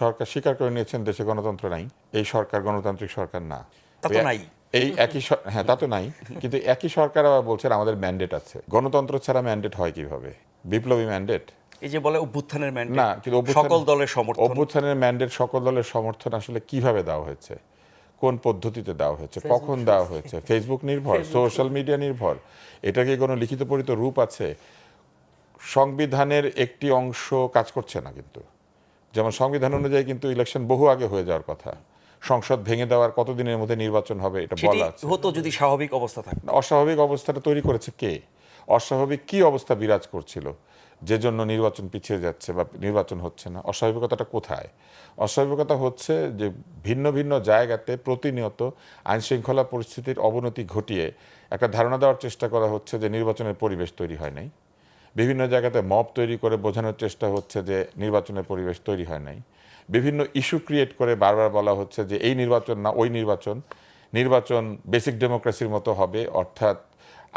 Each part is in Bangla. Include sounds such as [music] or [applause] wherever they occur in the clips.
সরকার স্বীকার করে নিয়েছেন দেশে গণতন্ত্র নাই। এই সরকার গণতান্ত্রিক সরকার না। নাই। এই একই হ্যাঁ তা তো নাই। কিন্তু একই সরকার আবার বলছেন আমাদের ম্যান্ডেট আছে। গণতন্ত্র ছাড়া ম্যান্ডেট হয় কীভাবে? বিপ্লবী ম্যান্ডেট এই যে বলে অভ্যুত্থানের ম্যান্ডেট না কিন্তু সকল দলের সমর্থন। অভ্যুত্থানের ম্যান্ডেট সকল দলের সমর্থন আসলে কীভাবে দেওয়া হয়েছে? কোন পদ্ধতিতে দেওয়া হয়েছে? কখন দেওয়া হয়েছে? ফেসবুক নির্ভর? সোশ্যাল মিডিয়া নির্ভর? এটা কি কোনো লিখিত পরিত রূপ আছে? সংবিধানের একটি অংশ কাজ করছে না কিন্তু। যেমন সংবিধান অনুযায়ী কিন্তু ইলেকশন বহু আগে হয়ে যাওয়ার কথা। সংসদ ভেঙে দেওয়ার কতদিনের মধ্যে নির্বাচন হবে এটা বলা আছে। হতো যদি স্বাভাবিক অবস্থা থাকে অস্বাভাবিক অবস্থাটা তৈরি করেছে কে? অস্বাভাবিক কি অবস্থা বিরাজ করছিল? যে জন্য নির্বাচন পিছিয়ে যাচ্ছে বা নির্বাচন হচ্ছে না। অস্বাভাবিকতাটা কোথায়? অস্বাভাবিকতা হচ্ছে যে ভিন্ন ভিন্ন জায়গাতে প্রতিনিয়ত আইন শৃঙ্খলা পরিস্থিতির অবনতি ঘটিয়ে একটা ধারণা দেওয়ার চেষ্টা করা হচ্ছে যে নির্বাচনের পরিবেশ তৈরি হয় নাই। বিভিন্ন জায়গাতে মব তৈরি করে বোঝানোর চেষ্টা হচ্ছে যে নির্বাচনের পরিবেশ তৈরি হয় নাই। বিভিন্ন ইস্যু ক্রিয়েট করে বারবার বলা হচ্ছে যে এই নির্বাচন না ওই নির্বাচন। নির্বাচন বেসিক ডেমোক্রেসির মতো হবে, অর্থাৎ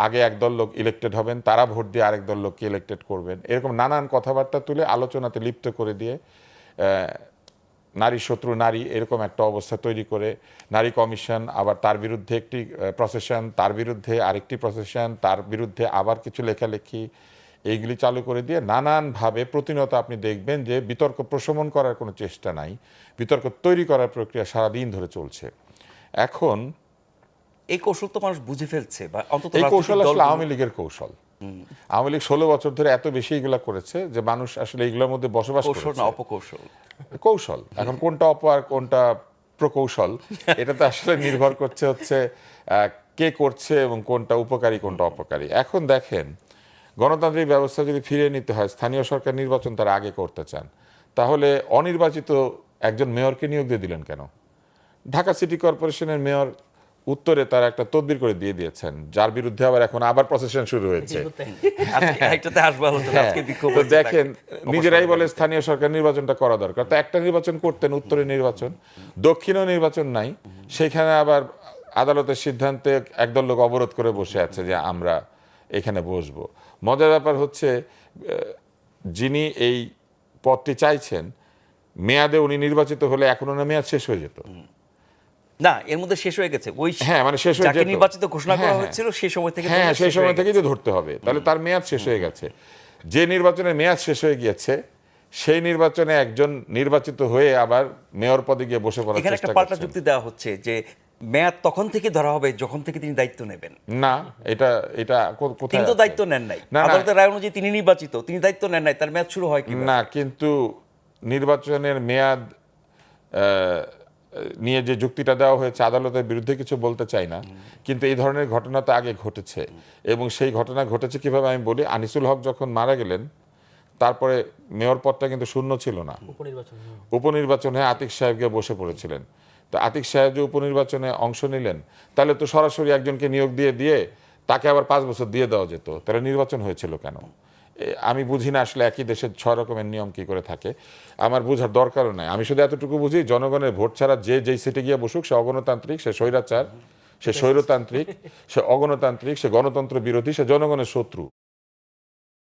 আগে একদল লোক ইলেক্টেড হবেন, তারা ভোট দিয়ে আরেক দল লোককে ইলেক্টেড করবেন। এরকম নানান কথাবার্তা তুলে আলোচনাতে লিপ্ত করে দিয়ে নারী শত্রু, নারী এরকম একটা অবস্থা তৈরি করে, নারী কমিশন আবার তার বিরুদ্ধে একটি প্রসেশন তার বিরুদ্ধে আরেকটি প্রসেশন তার বিরুদ্ধে আবার কিছু লেখালেখি এইগুলি চালু করে দিয়ে নানানভাবে প্রতিনিয়ত আপনি দেখবেন যে বিতর্ক প্রশমন করার কোনো চেষ্টা নাই। বিতর্ক তৈরি করার প্রক্রিয়া সারাদিন ধরে চলছে। এখন এই কৌশল তো মানুষ বুঝে ফেলছে বা অন্তত এই কৌশল আসলে আওয়ামী লীগের কৌশল। আওয়ামী লীগ ষোলো বছর ধরে এত বেশি এগুলা করেছে যে মানুষ আসলে এগুলোর মধ্যে বসবাস কৌশল না অপকৌশল। কৌশল। এখন কোনটা অপ আর কোনটা প্রকৌশল [laughs] এটা তো আসলে নির্ভর করছে হচ্ছে আহ, কে করছে এবং কোনটা উপকারী কোনটা অপকারী। এখন দেখেন গণতান্ত্রিক ব্যবস্থা যদি ফিরিয়ে নিতে হয় স্থানীয় সরকার নির্বাচন তারা আগে করতে চান তাহলে অনির্বাচিত একজন মেয়রকে নিয়োগ দিয়ে দিলেন কেন? ঢাকা সিটি কর্পোরেশনের মেয়র উত্তরে তারা একটা তদবির করে দিয়ে দিয়েছেন যার বিরুদ্ধে আবার এখন আবার প্রসেশন শুরু হয়েছে। হ্যাঁ, হয়েছে, দেখেন নিজেরাই বলে স্থানীয় সরকার নির্বাচনটা করা দরকার। তো একটা নির্বাচন করতেন উত্তরে নির্বাচন দক্ষিণেও নির্বাচন নাই সেখানে আবার আদালতের সিদ্ধান্তে একদল লোক অবরোধ করে বসে আছে যে আমরা এখানে বসবো। মজার ব্যাপার হচ্ছে যিনি এই পদটি চাইছেন মেয়াদে উনি নির্বাচিত হলে এখন ওনার মেয়াদ শেষ হয়ে যেত। না এর মধ্যে শেষ হয়ে গেছে। ওই হ্যাঁ মানে শেষ হয়ে যেত। নির্বাচিত ঘোষণা হ্যাঁ, করা হ্যাঁ। হয়েছিল সেই সময় থেকে হ্যাঁ সেই সময় থেকেই তো ধরতে হবে। তাহলে তার মেয়াদ শেষ হয়ে গেছে। যে নির্বাচনের মেয়াদ শেষ হয়ে গিয়েছে সেই নির্বাচনে একজন নির্বাচিত হয়ে আবার মেয়র পদে গিয়ে বসে পড়ার এখানে একটা পাল্টা যুক্তি দেওয়া হচ্ছে যে মেয়াদ তখন থেকে ধরা হবে যখন থেকে তিনি দায়িত্ব নেবেন। না এটা এটা কোথায় তিনি তো দায়িত্ব নেন নাই। আদালতের রায় অনুযায়ী তিনি নির্বাচিত। তিনি দায়িত্ব নেন নাই তার মেয়াদ শুরু হয় কি না কিন্তু নির্বাচনের মেয়াদ নিয়ে যে যুক্তিটা দেওয়া হয়েছে আদালতের বিরুদ্ধে কিছু বলতে চাই না। কিন্তু এই ধরনের ঘটনা তো আগে ঘটেছে। এবং সেই ঘটনা ঘটেছে কীভাবে আমি বলি আনিসুল হক যখন মারা গেলেন তারপরে মেয়র পদটা কিন্তু শূন্য ছিল না। উপনির্বাচন উপনির্বাচনে আতিক সাহেব গিয়ে বসে পড়েছিলেন। তো আতিক সাহেব যে উপনির্বাচনে অংশ নিলেন, তাহলে তো সরাসরি একজনকে নিয়োগ দিয়ে দিয়ে তাকে আবার পাঁচ বছর দিয়ে দেওয়া যেত। তাহলে নির্বাচন হয়েছিল কেন? আমি বুঝি না আসলে একই দেশের ছয় রকমের নিয়ম কি করে থাকে। আমার বোঝার দরকারও নাই। আমি শুধু এতটুকু বুঝি, জনগণের ভোট ছাড়া যে যেই সিটে গিয়ে বসুক, সে অগণতান্ত্রিক, সে স্বৈরাচার, সে স্বৈরতান্ত্রিক, সে অগণতান্ত্রিক, সে গণতন্ত্র বিরোধী, সে জনগণের শত্রু।